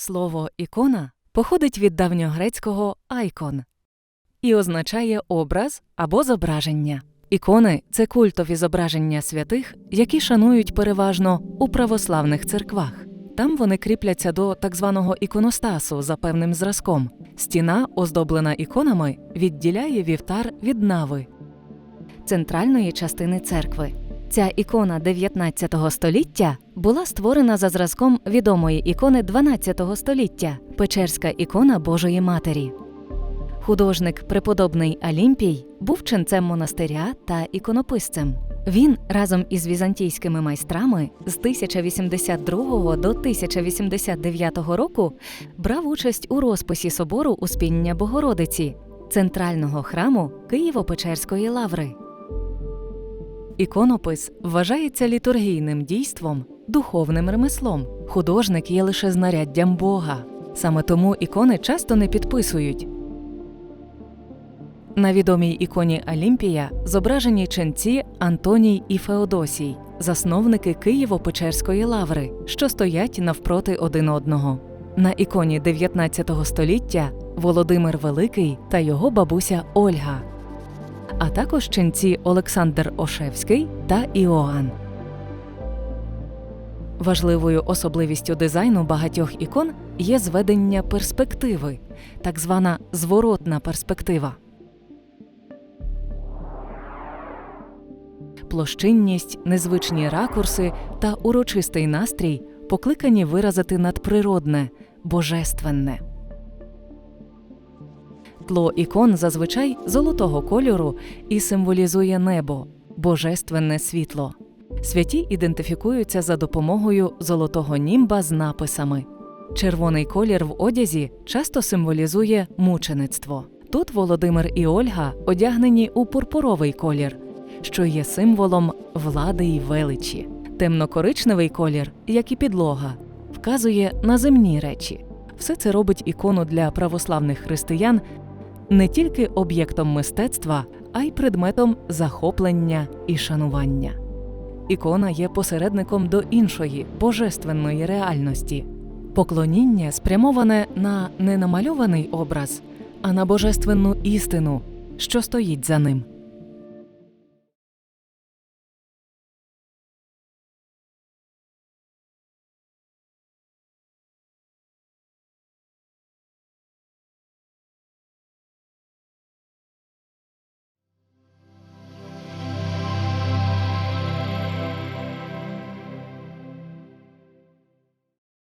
Слово ікона походить від давньогрецького айкон і означає образ або зображення. Ікони це культові зображення святих, які шанують переважно у православних церквах. Там вони кріпляться до так званого іконостасу за певним зразком. Стіна, оздоблена іконами, відділяє вівтар від нави центральної частини церкви. Ця ікона 19 століття була створена за зразком відомої ікони 12 століття Печерська ікона Божої Матері. Художник преподобний Алімпій був ченцем монастиря та іконописцем. Він разом із візантійськими майстрами з 1082 до 1089 року брав участь у розписі собору Успіння Богородиці, центрального храму Києво-Печерської лаври. Іконопис вважається літургійним дійством, духовним ремеслом. Художник є лише знаряддям Бога. Саме тому ікони часто не підписують. На відомій іконі Алімпія зображені ченці Антоній і Феодосій, засновники Києво-Печерської лаври, що стоять навпроти один одного. На іконі 19 століття Володимир Великий та його бабуся Ольга, а також ченці Олександр Ошевський та Іоанн. Важливою особливістю дизайну багатьох ікон є зведення перспективи, так звана зворотна перспектива. Площинність, незвичні ракурси та урочистий настрій покликані виразити надприродне, божественне. Тло ікон зазвичай золотого кольору і символізує небо, божественне світло. Святі ідентифікуються за допомогою золотого німба з написами. Червоний колір в одязі часто символізує мучеництво. Тут Володимир і Ольга одягнені у пурпуровий колір, що є символом влади й величі. Темно-коричневий колір, як і підлога, вказує на земні речі. Все це робить ікону для православних християн не тільки об'єктом мистецтва, а й предметом захоплення і шанування. Ікона є посередником до іншої божественної реальності. Поклоніння спрямоване на не намальований образ, а на божественну істину, що стоїть за ним.